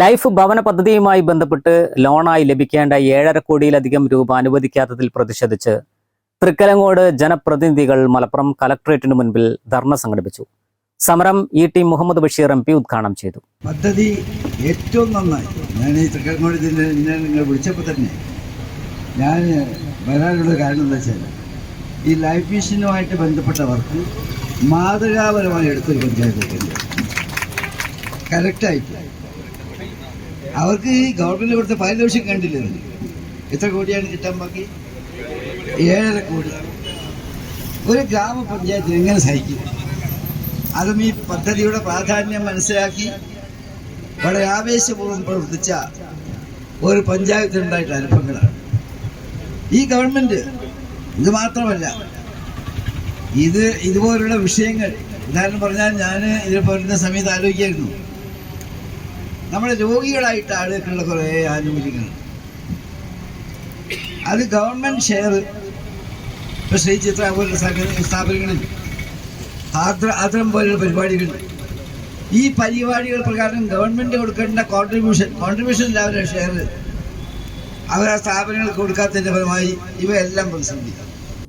Life ഭവന പദ്ധതിയുമായി ബന്ധപ്പെട്ട് ലോണായി ലഭിക്കേണ്ട ഏഴര കോടിയിലധികം രൂപ അനുവദിക്കാത്തതിൽ പ്രതിഷേധിച്ച് തൃക്കലങ്ങോട് ജനപ്രതിനിധികൾ മലപ്പുറം കലക്ട്രേറ്റിന് മുൻപിൽ ധർണ സംഘടിപ്പിച്ചു. സമരം E T Muhammad Basheer M P ഉദ്ഘാടനം ചെയ്തു. പദ്ധതി ഏറ്റവും നന്നായി. ഞാൻ ഈ തൃക്കലങ്ങോട് ജില്ലയിൽ നിങ്ങൾ വിളിച്ചപ്പോൾ തന്നെ ഞാൻ വരാനുള്ള കാരണം എന്താ വെച്ചാൽ ഈ ലൈഫ് മിഷനുമായിട്ട് ബന്ധപ്പെട്ടവർക്ക് മാതൃകാപരമായി എടുത്തൊരു പഞ്ചായത്ത് കറക്റ്റായിട്ട് അവർക്ക് ഈ ഗവൺമെന്റ് കൊടുത്ത പാരിതോഷികം കണ്ടില്ലേ? എത്ര കോടിയാണ് കിട്ടാൻ ബാക്കി? ഏഴര കോടി. ഒരു ഗ്രാമപഞ്ചായത്തിന് എങ്ങനെ സഹിക്കും? അതും ഈ പദ്ധതിയുടെ പ്രാധാന്യം മനസ്സിലാക്കി വളരെ ആവേശപൂർവം പ്രവർത്തിച്ച ഒരു പഞ്ചായത്തിനുണ്ടായിട്ട് അനുഭവങ്ങളാണ്. ഈ ഗവൺമെന്റ് ഇത് മാത്രമല്ല ഇത് ഇതുപോലുള്ള വിഷയങ്ങൾ ഉദാഹരണം പറഞ്ഞാൽ ഞാൻ ഇതിൽ പറയുന്ന സമയത്ത് ആലോചിക്കായിരുന്നു. നമ്മുടെ രോഗികളായിട്ട് ആളുകൾക്കുള്ള കുറേ ആനുകൂല്യങ്ങൾ അത് ഗവൺമെന്റ് ഷെയർ ഇപ്പോൾ ശ്രീ ചിത്ര പോലുള്ള സ്ഥാപനങ്ങളിൽ ആദ്ര ആദ്രം പോലുള്ള പരിപാടികൾ. ഈ പരിപാടികൾ പ്രകാരം ഗവൺമെന്റ് കൊടുക്കേണ്ട കോൺട്രിബ്യൂഷൻ കോൺട്രിബ്യൂഷൻ അവരുടെ ഷെയർ അവർ ആ സ്ഥാപനങ്ങൾക്ക് കൊടുക്കാത്തതിന്റെ ഫലമായി ഇവയെല്ലാം പ്രതിസന്ധി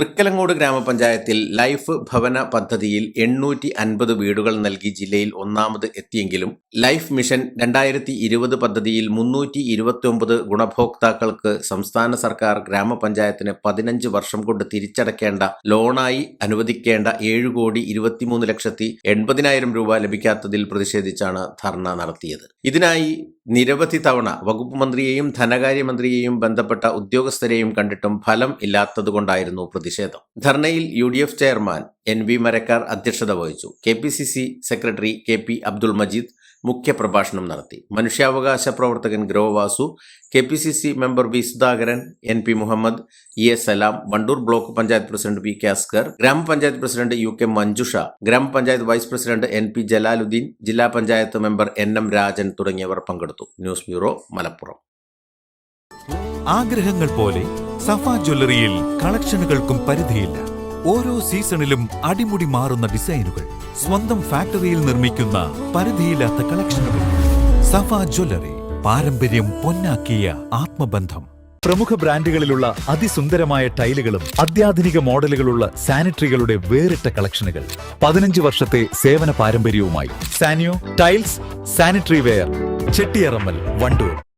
തൃക്കലങ്ങോട് ഗ്രാമപഞ്ചായത്തിൽ ലൈഫ് ഭവന പദ്ധതിയിൽ എണ്ണൂറ്റി അൻപത് വീടുകൾ നൽകി ജില്ലയിൽ ഒന്നാമത് എത്തിയെങ്കിലും ലൈഫ് മിഷൻ രണ്ടായിരത്തി ഇരുപത് പദ്ധതിയിൽ മുന്നൂറ്റി ഇരുപത്തിയൊമ്പത് ഗുണഭോക്താക്കൾക്ക് സംസ്ഥാന സർക്കാർ ഗ്രാമപഞ്ചായത്തിന് പതിനഞ്ച് വർഷം കൊണ്ട് തിരിച്ചടക്കേണ്ട ലോണായി അനുവദിക്കേണ്ട ഏഴ് കോടി ഇരുപത്തിമൂന്ന് ലക്ഷത്തി എൺപതിനായിരം രൂപ ലഭിക്കാത്തതിൽ പ്രതിഷേധിച്ചാണ് ധർണ നടത്തിയത്. ഇതിനായി നിരവധി തവണ വകുപ്പ് മന്ത്രിയെയും ധനകാര്യമന്ത്രിയെയും ബന്ധപ്പെട്ട ഉദ്യോഗസ്ഥരെയും കണ്ടിട്ടും ഫലം ഇല്ലാത്തതുകൊണ്ടായിരുന്നു പ്രതിഷേധം. ധർണയിൽ U D F chairman N V Marakkar അധ്യക്ഷത വഹിച്ചു. K P C C secretary K P Abdul Majeed മുഖ്യപ്രഭാഷണം നടത്തി. മനുഷ്യാവകാശ പ്രവർത്തകൻ Grovasu K P C C member V Sudhakaran N P Muhammad E S Salam Wandoor block panchayat president V K Askar ഗ്രാമപഞ്ചായത്ത് president U K Manjusha ഗ്രാമപഞ്ചായത്ത് vice president N P Jalaluddin ജില്ലാ panchayat member N M Rajan തുടങ്ങിയവർ പങ്കെടുത്തു. News bureau Malappuram. ആഗ്രഹങ്ങൾ പോലെ സഫ ജ്വല്ലറിയിൽ കളക്ഷനുകൾക്കും പരിധിയില്ല. ഓരോ സീസണിലും അടിമുടി മാറുന്ന ഡിസൈനുകൾ സ്വന്തം ഫാക്ടറിയിൽ നിർമ്മിക്കുന്ന പരിധിയില്ലാത്ത കളക്ഷനുകൾ. സഫ ജ്വല്ലറി പാരമ്പര്യം പൊന്നാക്കിയ ആത്മബന്ധം. പ്രമുഖ ബ്രാൻഡുകളിലുള്ള അതിസുന്ദരമായ ടൈലുകളും അത്യാധുനിക മോഡലുകളുള്ള സാനിറ്ററികളുടെ വേറിട്ട കളക്ഷനുകൾ. പതിനഞ്ച് വർഷത്തെ സേവന പാരമ്പര്യവുമായി Saniyo tiles sanitary ware Chettiyarammal Wandoor.